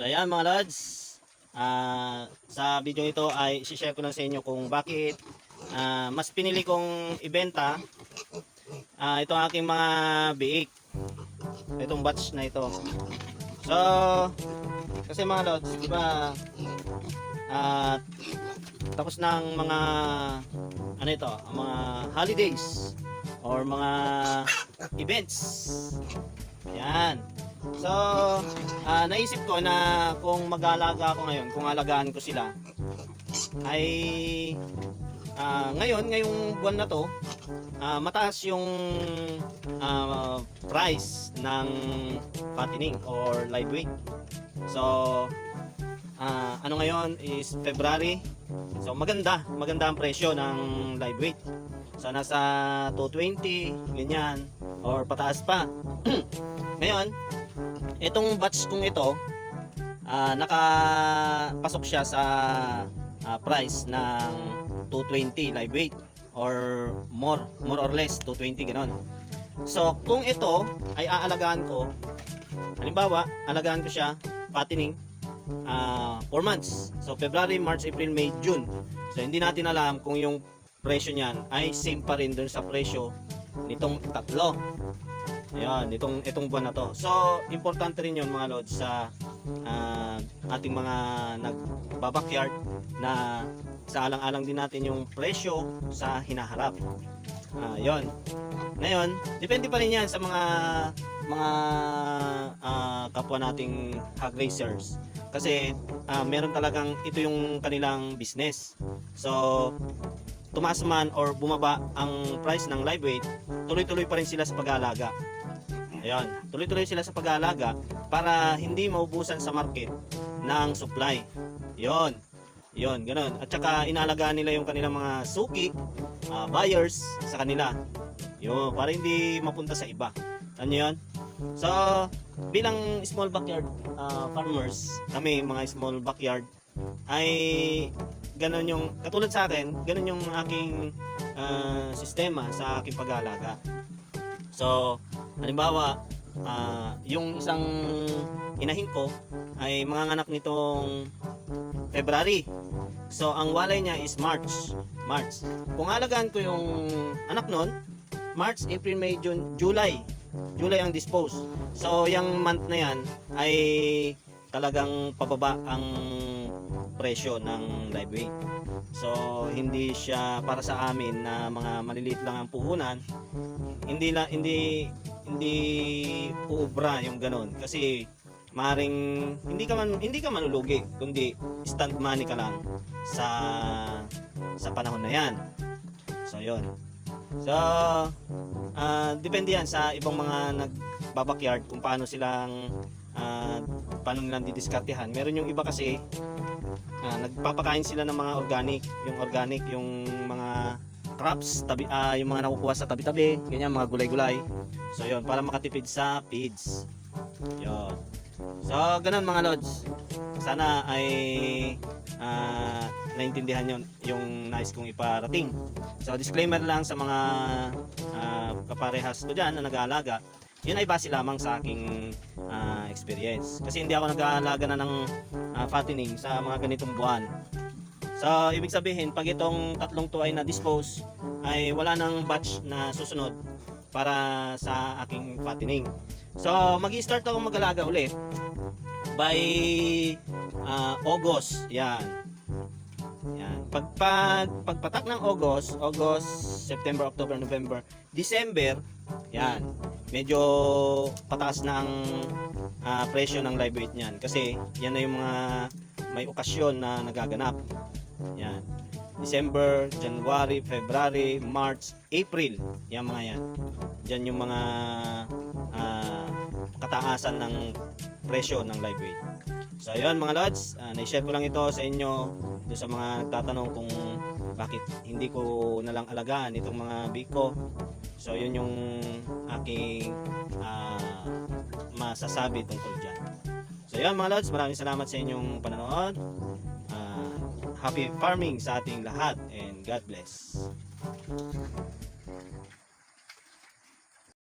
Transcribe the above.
So ayan mga lods, ah, sa video ito ay share ko lang sa inyo kung bakit ah, mas pinili kong ibenta ah, itong aking mga biik. Itong batch na ito. So, kasi mga lods, di ba, ah, tapos ng mga, ano ito, mga holidays or mga events. Yan. So, ah, naisip ko na kung mag-aalaga ako ngayon, kung alagaan ko sila, ay ah, ngayon, ngayong buwan na to, ah, mataas yung ah, price ng fattening or live. So, ah, ano ngayon is February. So, maganda, maganda ang presyo ng live weight. So, nasa 220, ganyan, or pataas pa. ngayon, itong batch kong ito, ah, nakapasok siya sa ah, price ng 220 live weight or more, more or less 220 ganon. So, kung ito ay aalagaan ko, halimbawa, alagaan ko siya, fattening, 4 months. So, February, March, April, May, June. So, hindi natin alam kung yung presyo niyan ay same pa rin dun sa presyo nitong tatlo. Ayan, itong, itong buwan na to. So, importante rin yun mga lods sa ah, ating mga nagbabakyard na sa alang-alang din natin yung presyo sa hinaharap. Ah, yon. Ngayon, depende pa rin yan sa mga mga ah, kapwa nating hog racers. Kasi ah, meron talagang ito yung kanilang business. So, tumaas man or bumaba ang price ng live weight, tuloy-tuloy pa rin sila sa pag-aalaga. Ayan, tuloy-tuloy sila sa pag-aalaga para hindi maubusan sa market ng supply. Yon. Yon, ganun. At saka inaalagaan nila yung kanilang mga suki, ah, buyers sa kanila. Yun, para hindi mapunta sa iba. Ano yun? So, bilang small backyard ah, farmers, kami mga small backyard, ay ganun yung, katulad sa akin, ganun yung aking ah, sistema sa aking pag-aalaga. So, halimbawa, ah, yung isang inahin ko ay mga anak nitong February. So, ang walay niya is March. March. Kung alagaan ko yung anak nun, March, April, May, June, July. July ang dispose. So, yung month na yan ay talagang pababa ang presyo ng live weight. So, hindi siya para sa amin na mga maliliit lang ang puhunan. Hindi la, hindi hindi uubra yung ganun kasi maring hindi ka man hindi ka manulugi kundi stand money ka lang sa sa panahon na yan. So, yon. So, ah, depende yan sa ibang mga nagbabakyard kung paano silang ah, paano nilang didiskartehan. Meron yung iba kasi ah, nagpapakain sila ng mga organic, yung organic, yung mga crops, tabi, ah, yung mga nakukuha sa tabi-tabi, ganyan, mga gulay-gulay. So, yon para makatipid sa feeds. Yon. So, ganun mga lods. Sana ay ah, naintindihan yon yung nais kong iparating. So, disclaimer lang sa mga ah, kaparehas ko dyan na nag-aalaga. Yun ay base lamang sa aking ah, experience. Kasi hindi ako nag-aalaga na ng ah, fattening sa mga ganitong buwan. So, ibig sabihin, pag itong tatlong to ay na-dispose, ay wala nang batch na susunod para sa aking fattening. So, mag-start ako mag-alaga ulit by ah, August. Yan. Yan. Pag, pag, pagpatak ng August, August, September, October, November, December, yan. Medyo pataas na ang ah, presyo ng live weight niyan. Kasi yan na yung mga may okasyon na nagaganap. Yan. December, January, February, March, April. Yan mga yan. Diyan yung mga ah, kataasan ng presyo ng live weight. So ayun mga lods, uh, na-share ko lang ito sa inyo doon sa mga nagtatanong kung bakit hindi ko na lang alagaan itong mga biko. So yun yung aking ah, masasabi tungkol dyan. So yun mga lods, maraming salamat sa inyong panonood. Ah, happy farming sa ating lahat and God bless.